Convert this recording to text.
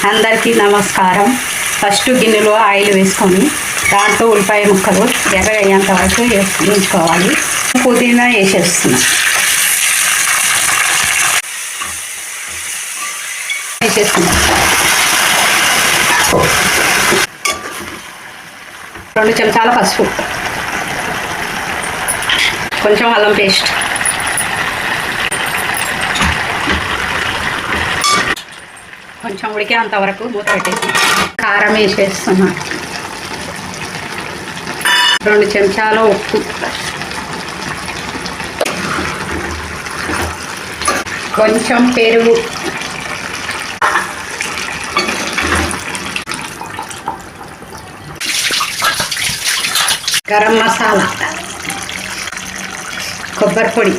అందరికీ నమస్కారం. ఫస్ట్ గిన్నెలో ఆయిల్ వేసుకొని దాంట్లో ఉల్లిపాయ ముక్కలు ఎర్ర అయ్యేంత వరకు వేసుకోవాలి పుదీనా వేసేస్తున్నా. వేసేస్తున్నా. రెండు చెంచాల పసుపు. కొంచెం అల్లం పేస్ట్. కొంచెం ఉడికేంత వరకు మూత పెట్టేసి కారం వేసేస్తున్నా. రెండు చెంచాల ఉప్పు. కొంచెం పెరుగు. గరం మసాలా. కొబ్బరి పొడి.